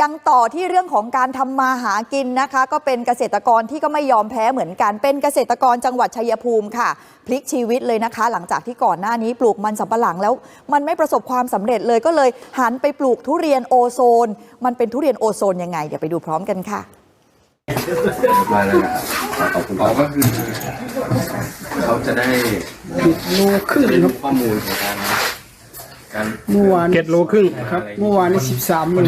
ยังต่อที่เรื่องของการทำมาหากินนะคะ ก็เป็นเกษตรกรที่ก็ไม่ยอมแพ้เหมือนกัน เป็นเกษตรกรจังหวัดชัยภูมิค่ะ พลิกชีวิตเลยนะคะ หลังจากที่ก่อนหน้านี้ปลูกมันสำปะหลังแล้ว มันไม่ประสบความสำเร็จเลยก็เลยหันไปปลูกทุเรียนโอโซน มันเป็นทุเรียนโอโซนยังไง เดี๋ยวไปดูพร้อมกันค่ะมาแล้วนะครับขอบคุณครับก็คือเขาจะได้โลครึ่งเป็นครับข้อมูลของการการเมื่อวานเจ็ดโลครึ่งครับ เมื่อวานนี้สิบสามโล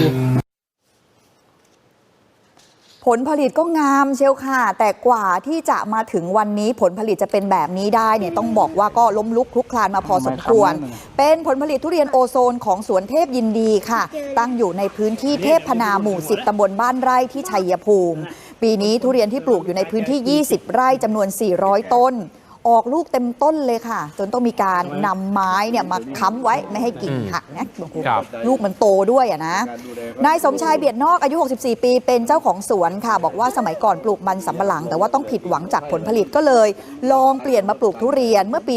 ผลผลิตก็งามเชียวค่ะ แต่กว่าที่จะมาถึงวันนี้ผลผลิตจะเป็นแบบนี้ได้เนี่ยต้องบอกว่าก็ล้มลุกคลุกคลานมาพอสมควร เป็นผลผลิตทุเรียนโอโซนของสวนเทพยินดีค่ะ ตั้งอยู่ในพื้นที่เทพพนาหมู่ 10 ตำบลบ้านไร่ที่ชัยภูมิ ปีนี้ทุเรียนที่ปลูกอยู่ในพื้นที่ 20 ไร่จำนวน 400 ต้น ออกลูกเต็มต้นเลยค่ะ จนต้องมีการนำไม้เนี่ยมาค้ำไว้ไม่ให้กิ่งหักนะโอ้โหครับ ลูกมันโตด้วยอะนะนายสมชายเบียดนอกอายุ 64 ปีเป็นเจ้าของสวนค่ะ บอกว่าสมัยก่อนปลูกมันสำปะหลัง แต่ว่าต้องผิดหวังจากผลผลิตก็เลย ลองเปลี่ยนมาปลูกทุเรียนเมื่อปี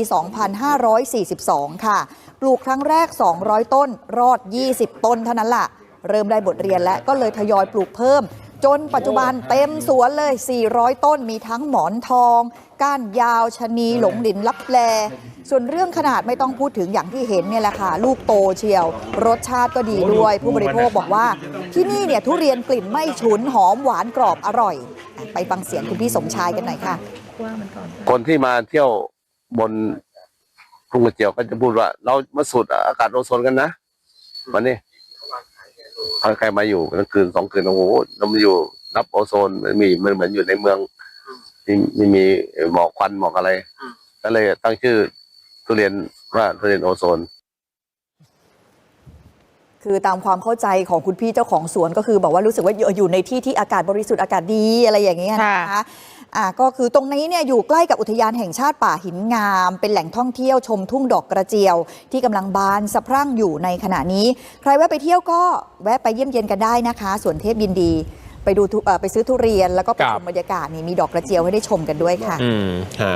2542 ค่ะ ปลูกครั้งแรก 200 ต้น รอด 20 ต้นเท่านั้นล่ะ เริ่มได้บทเรียนและก็เลยทยอยปลูกเพิ่ม จนปัจจุบันเต็มสวนเลย 400 ต้นมีทั้งหมอนทอง ก้านยาวชะนีหลงดินลับแล ส่วนเรื่องขนาดไม่ต้องพูดถึงอย่างที่เห็นเนี่ยแหละค่ะ ลูกโตเชียว รสชาติก็ดีด้วย ผู้บริโภคบอกว่า ที่นี่เนี่ยทุเรียนกลิ่นไม่ฉุนหอมหวานกรอบอร่อยอะไปฟังเสียงคุณพี่สมชายกันหน่อยค่ะ คนที่มาเที่ยวบนทุ่งกระเจียวก็จะพูดว่า เรามาสูดอากาศโอโซนกันนะวันนี้ ใครมาอยู่ทั้งคืนสองคืนโอ้โหเรามาอยู่รับโอโซนมันมีมันเหมือนอยู่ในเมืองมีมีมีหมอกควันหมอกอะไรก็เลยตั้งชื่อทุเรียนว่าทุเรียนโอโซน คือตามความเข้าใจของคุณพี่เจ้าของสวนก็คือบอกว่ารู้สึกว่าอยู่ในที่ที่อากาศบริสุทธิ์อากาศดีอะไรอย่างเงี้ยนะคะ อ่าก็คือตรงนี้เนี่ยอยู่ใกล้กับอุทยานแห่งชาติป่าหินงาม เป็นแหล่งท่องเที่ยวชมทุ่งดอกกระเจียว ที่กำลังบานสะพรั่งอยู่ในขณะนี้ ใครแวะไปเที่ยวก็แวะไปเยี่ยมเยียนกันได้นะคะสวนเทพยินดี ไปดูทุเอ่อไปซื้อทุเรียนแล้วก็ไปครัชบมบรรยากาศนี่มีดอกกระเจียวให้ได้ชมกันด้วยค่ะ อืมหา